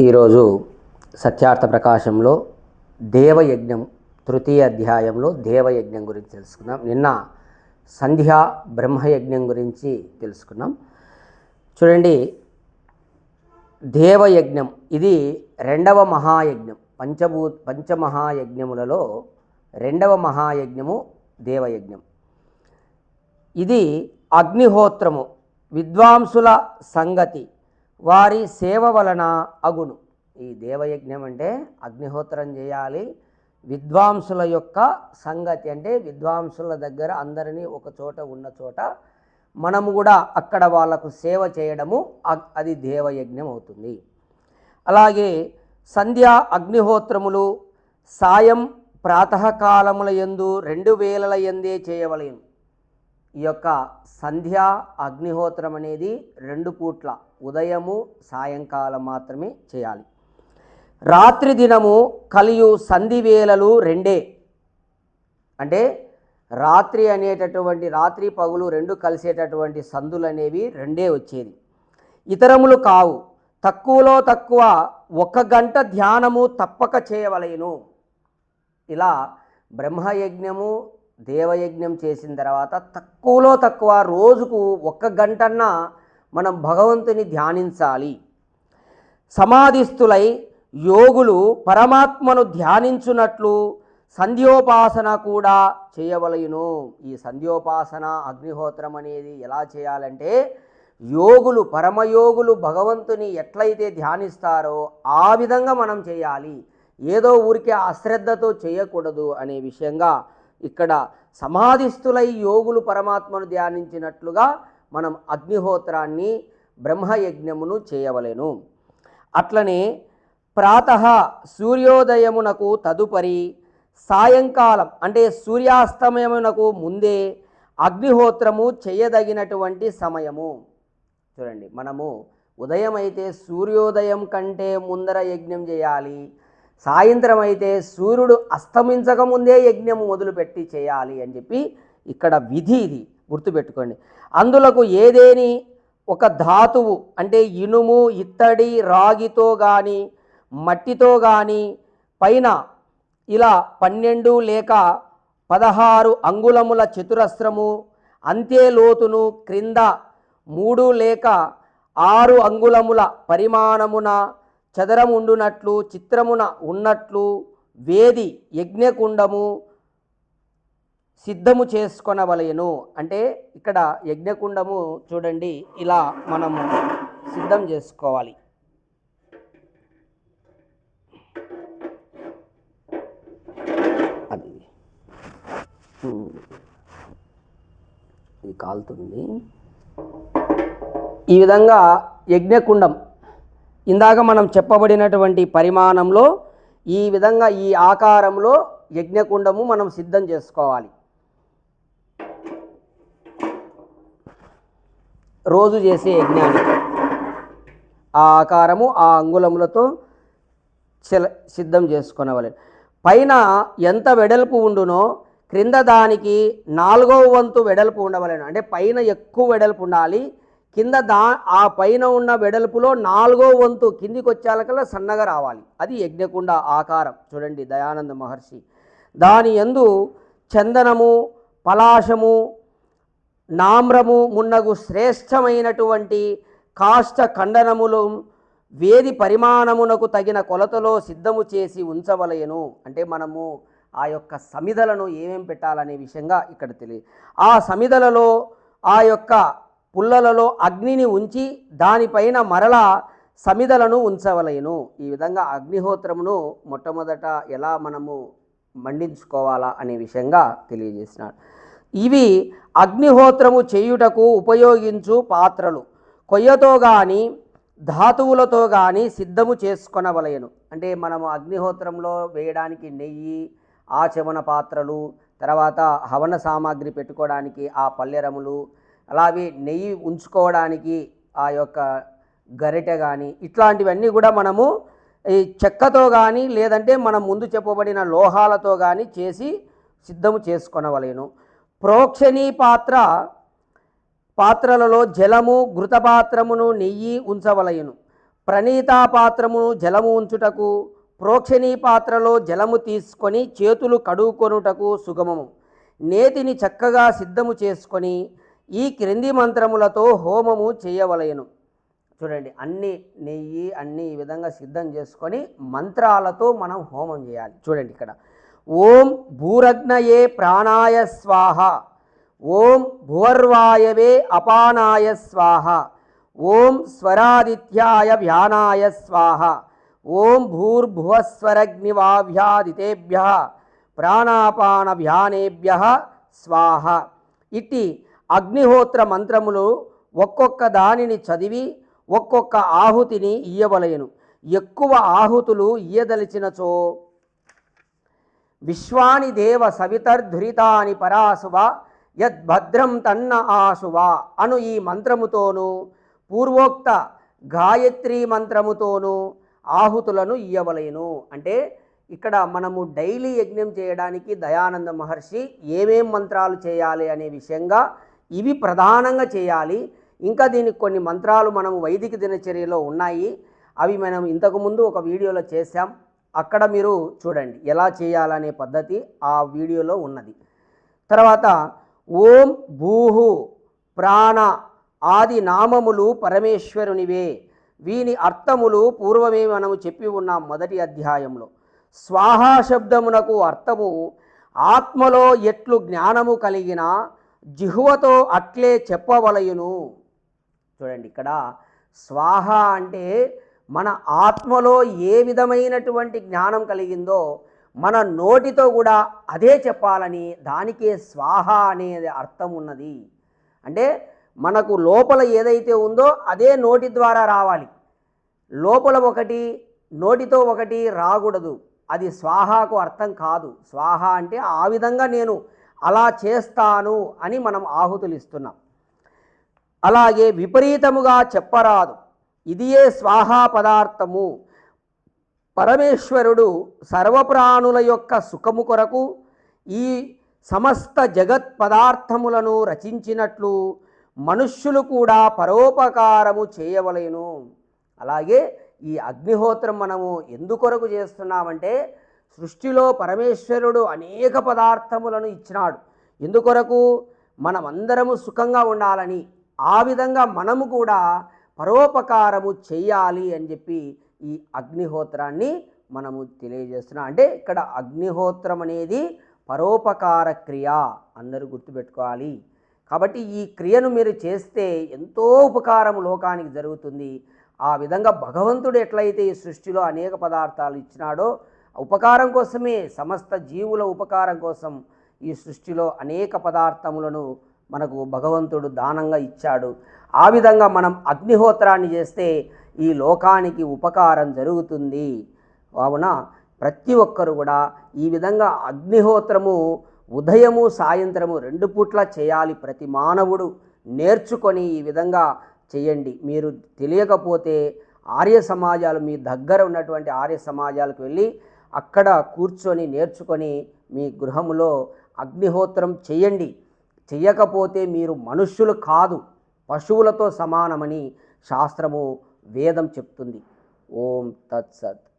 ఈరోజు సత్యార్థ ప్రకాశంలో దేవయజ్ఞం తృతీయ అధ్యాయంలో దేవయజ్ఞం గురించి తెలుసుకున్నాం నిన్న సంధ్యా బ్రహ్మయజ్ఞం గురించి తెలుసుకున్నాం చూడండి దేవయజ్ఞం ఇది రెండవ మహాయజ్ఞం. పంచభూ పంచమహాయజ్ఞములలో రెండవ మహాయజ్ఞము దేవయజ్ఞం. ఇది అగ్నిహోత్రము విద్వాంసుల సంగతి. వారి సేవ వలన అగును. ఈ దేవయజ్ఞం అంటే అగ్నిహోత్రం చేయాలి. విద్వాంసుల యొక్క సంగతి అంటే విద్వాంసుల దగ్గర అందరినీ ఒక చోట ఉన్న చోట మనము కూడా అక్కడ వాళ్ళకు సేవ చేయడము అది దేవయజ్ఞం అవుతుంది. అలాగే సంధ్యా అగ్నిహోత్రములు సాయం ప్రాతకాలముల యందు రెండు వేలల ఎందే చేయవలేను. ఈ యొక్క సంధ్యా అగ్నిహోత్రం అనేది రెండు పూట్ల ఉదయము సాయంకాలం మాత్రమే చేయాలి. రాత్రి దినము కలియు సంధి వేళలు రెండే. అంటే రాత్రి అనేటటువంటి రాత్రి పగులు రెండు కలిసేటటువంటి సందులు అనేవి రెండే వచ్చేది. ఇతరములు కావు. తక్కువలో తక్కువ ఒక గంట ధ్యానము తప్పక చేయవలేను. ఇలా బ్రహ్మయజ్ఞము దేవయజ్ఞం చేసిన తర్వాత తక్కువలో తక్కువ రోజుకు ఒక్క గంటన్నా మనం భగవంతుని ధ్యానించాలి. సమాధిస్థులై యోగులు పరమాత్మను ధ్యానించున్నట్లు సంధ్యోపాసన కూడా చేయవలయును. ఈ సంధ్యోపాసన అగ్నిహోత్రం అనేది ఎలా చేయాలంటే యోగులు పరమయోగులు భగవంతుని ఎట్లయితే ధ్యానిస్తారో ఆ విధంగా మనం చేయాలి. ఏదో ఊరికే అశ్రద్ధతో చేయకూడదు అనే విషయంగా ఇక్కడ సమాధిస్థులై యోగులు పరమాత్మను ధ్యానించినట్లుగా మనం అగ్నిహోత్రాన్ని బ్రహ్మయజ్ఞమును చేయవలెను. అట్లనే ప్రాత సూర్యోదయమునకు తదుపరి సాయంకాలం అంటే సూర్యాస్తమయమునకు ముందే అగ్నిహోత్రము చేయదగినటువంటి సమయము. చూడండి మనము ఉదయం అయితే సూర్యోదయం కంటే ముందర యజ్ఞం చేయాలి సాయంత్రం అయితే సూర్యుడు అస్తమించక ముందే యజ్ఞం మొదలుపెట్టి చేయాలి అని చెప్పి ఇక్కడ విధి ఇది. గుర్తుపెట్టుకోండి. అందులకు ఏదేని ఒక ధాతువు అంటే ఇనుము ఇత్తడి రాగితో కానీ మట్టితో కానీ పైన ఇలా పన్నెండు లేక పదహారు అంగుళముల చతురస్రము అంతే లోతును క్రింద మూడు లేక ఆరు అంగుళముల పరిమాణమున చదరముండునట్లు చిత్రమున ఉన్నట్లు వేది యజ్ఞకుండము సిద్ధము చేసుకొనవలయను అంటే ఇక్కడ యజ్ఞకుండము చూడండి ఇలా మనము సిద్ధం చేసుకోవాలి. అది. ఇది కాలుతుంది. ఈ విధంగా యజ్ఞకుండం ఇందాక మనం చెప్పబడినటువంటి పరిమాణంలో ఈ విధంగా ఈ ఆకారంలో యజ్ఞకుండము మనం సిద్ధం చేసుకోవాలి. రోజు చేసే యజ్ఞానికి ఆ ఆకారము ఆ అంగుళములతో సిద్ధం చేసుకునవలెను. పైన ఎంత వెడల్పు ఉండునో క్రింద దానికి నాలుగవ వంతు వెడల్పు ఉండవలెను. అంటే పైన ఎక్కువ వెడల్పు ఉండాలి కింద దా ఆ పైన ఉన్న వెడల్పులో నాలుగో వంతు కిందికి వచ్చేలకల్లా సన్నగా రావాలి. అది యజ్ఞకుండ ఆకారం. చూడండి దయానంద మహర్షి. దాని యందు చందనము పలాశము నామ్రము మున్నగు శ్రేష్టమైనటువంటి కాష్ట ఖండనములు వేది పరిమాణమునకు తగిన కొలతలో సిద్ధము చేసి ఉంచవలయను అంటే మనము ఆ యొక్క సమిధలను ఏమేం పెట్టాలనే విషయంగా ఇక్కడ తెలియదు ఆ సమిధలలో ఆ యొక్క పుల్లలలో అగ్నిని ఉంచి దానిపైన మరల సమిదలను ఉంచవలేను. ఈ విధంగా అగ్నిహోత్రమును మొట్టమొదట ఎలా మనము మండించుకోవాలా అనే విషయంగా తెలియజేసినాడు. ఇవి అగ్నిహోత్రము చేయుటకు ఉపయోగించు పాత్రలు. కొయ్యతో కానీ ధాతువులతో కానీ సిద్ధము చేసుకొనవలయను అంటే మనము అగ్నిహోత్రంలో వేయడానికి నెయ్యి ఆచమన పాత్రలు తర్వాత హవన సామాగ్రి పెట్టుకోవడానికి ఆ పల్లెరములు అలాగే నెయ్యి ఉంచుకోవడానికి ఆ యొక్క గరిటె కానీ ఇట్లాంటివన్నీ కూడా మనము ఈ చెక్కతో కానీ లేదంటే మనం ముందు చెప్పబడిన లోహాలతో కానీ చేసి సిద్ధము చేసుకొనవలేను. ప్రోక్షణీ పాత్ర పాత్రలలో జలము ఘృతపాత్రమును నెయ్యి ఉంచవలయను. ప్రణీతా పాత్రమును జలము ఉంచుటకు ప్రోక్షణీ పాత్రలో జలము తీసుకొని చేతులు కడుక్కొనుటకు సుగమము. నేతిని చక్కగా సిద్ధము చేసుకొని ఈ క్రింది మంత్రములతో హోమము చేయవలయను చూడండి అన్ని నెయ్యి అన్ని ఈ విధంగా సిద్ధం చేసుకొని మంత్రాలతో మనం హోమం చేయాలి. చూడండి ఇక్కడ. ఓం భూరగ్నయే ప్రాణాయ స్వాహ. ఓం భువర్వాయవే అపానాయ స్వాహ. ఓం స్వరాదిత్యాయ వ్యానాయ స్వాహ. ఓం భూర్భువస్వరగ్నివాభ్యాదితేభ్య ప్రాణాపాన వ్యానేభ్య స్వాహ. ఇట్టి అగ్నిహోత్ర మంత్రములు ఒక్కొక్క దానిని చదివి ఒక్కొక్క ఆహుతిని ఇయ్యవలయను ఎక్కువ ఆహుతులు ఇయ్యదలిచినచో విశ్వాని దేవ సవితర్ధురితాని పరాశువ యద్భద్రం తన్న ఆశువ అను ఈ మంత్రముతోనూ పూర్వోక్త గాయత్రి మంత్రముతోనూ ఆహుతులను ఇయ్యవలెను. అంటే ఇక్కడ మనము డైలీ యజ్ఞం చేయడానికి దయానంద మహర్షి ఏమేం మంత్రాలు చేయాలి అనే విషయంగా ఇవి ప్రధానంగా చేయాలి. ఇంకా దీనికి కొన్ని మంత్రాలు మనం వైదిక దినచర్యలో ఉన్నాయి. అవి మనం ఇంతకుముందు ఒక వీడియోలో చేశాం. అక్కడ మీరు చూడండి ఎలా చేయాలనే పద్ధతి ఆ వీడియోలో ఉన్నది. తర్వాత ఓం భూహు ప్రాణ ఆది నామములు పరమేశ్వరునివే. వీని అర్థములు పూర్వమే మనము చెప్పి ఉన్నాం మొదటి అధ్యాయంలో. స్వాహా శబ్దమునకు అర్థము ఆత్మలో ఎట్లు జ్ఞానము కలిగిన జిహువతో అట్లే చెప్పవలయును. చూడండి ఇక్కడ స్వాహ అంటే మన ఆత్మలో ఏ విధమైనటువంటి జ్ఞానం కలిగిందో మన నోటితో కూడా అదే చెప్పాలని దానికే స్వాహ అనేది అర్థం ఉన్నది. అంటే మనకు లోపల ఏదైతే ఉందో అదే నోటి ద్వారా రావాలి. లోపల ఒకటి నోటితో ఒకటి రాకూడదు. అది స్వాహాకు అర్థం కాదు. స్వాహ అంటే ఆ విధంగా నేను అలా చేస్తాను అని మనం ఆహుతులు ఇస్తున్నాం అలాగే విపరీతముగా చెప్పరాదు. ఇదియే స్వాహా పదార్థము. పరమేశ్వరుడు సర్వప్రాణుల యొక్క సుఖము కొరకు ఈ సమస్త జగత్ పదార్థములను రచించినట్లు మనుష్యులు కూడా పరోపకారము చేయవలేను. అలాగే ఈ అగ్నిహోత్రం మనము ఎందుకొరకు చేస్తున్నామంటే సృష్టిలో పరమేశ్వరుడు అనేక పదార్థములను ఇచ్చినాడు. ఎందుకొరకు? మనమందరము సుఖంగా ఉండాలని ఆ విధంగా మనము కూడా పరోపకారము చేయాలి అని చెప్పి ఈ అగ్నిహోత్రాన్ని మనము తెలియజేస్తున్నాం. అంటే ఇక్కడ అగ్నిహోత్రం అనేది పరోపకార క్రియ అందరూ గుర్తుపెట్టుకోవాలి. కాబట్టి ఈ క్రియను మీరు చేస్తే ఎంతో ఉపకారం లోకానికి జరుగుతుంది. ఆ విధంగా భగవంతుడు ఎట్లయితే ఈ సృష్టిలో అనేక పదార్థాలు ఇచ్చినాడో ఉపకారం కోసమే సమస్త జీవుల ఉపకారం కోసం ఈ సృష్టిలో అనేక పదార్థములను మనకు భగవంతుడు దానంగా ఇచ్చాడు. ఆ విధంగా మనం అగ్నిహోత్రాన్ని చేస్తే ఈ లోకానికి ఉపకారం జరుగుతుంది. కావున ప్రతి ఒక్కరు కూడా ఈ విధంగా అగ్నిహోత్రము ఉదయము సాయంత్రము రెండు పూట్ల చేయాలి ప్రతి మానవుడు. నేర్చుకొని ఈ విధంగా చేయండి. మీరు తెలియకపోతే ఆర్య సమాజాలు మీ దగ్గర ఉన్నటువంటి ఆర్య సమాజాలకు వెళ్ళి అక్కడ కూర్చొని నేర్చుకొని మీ గృహములో అగ్నిహోత్రం చేయండి. చేయకపోతే మీరు మనుష్యులు కాదు పశువులతో సమానమని శాస్త్రము వేదం చెప్తుంది. ఓం తత్సత్.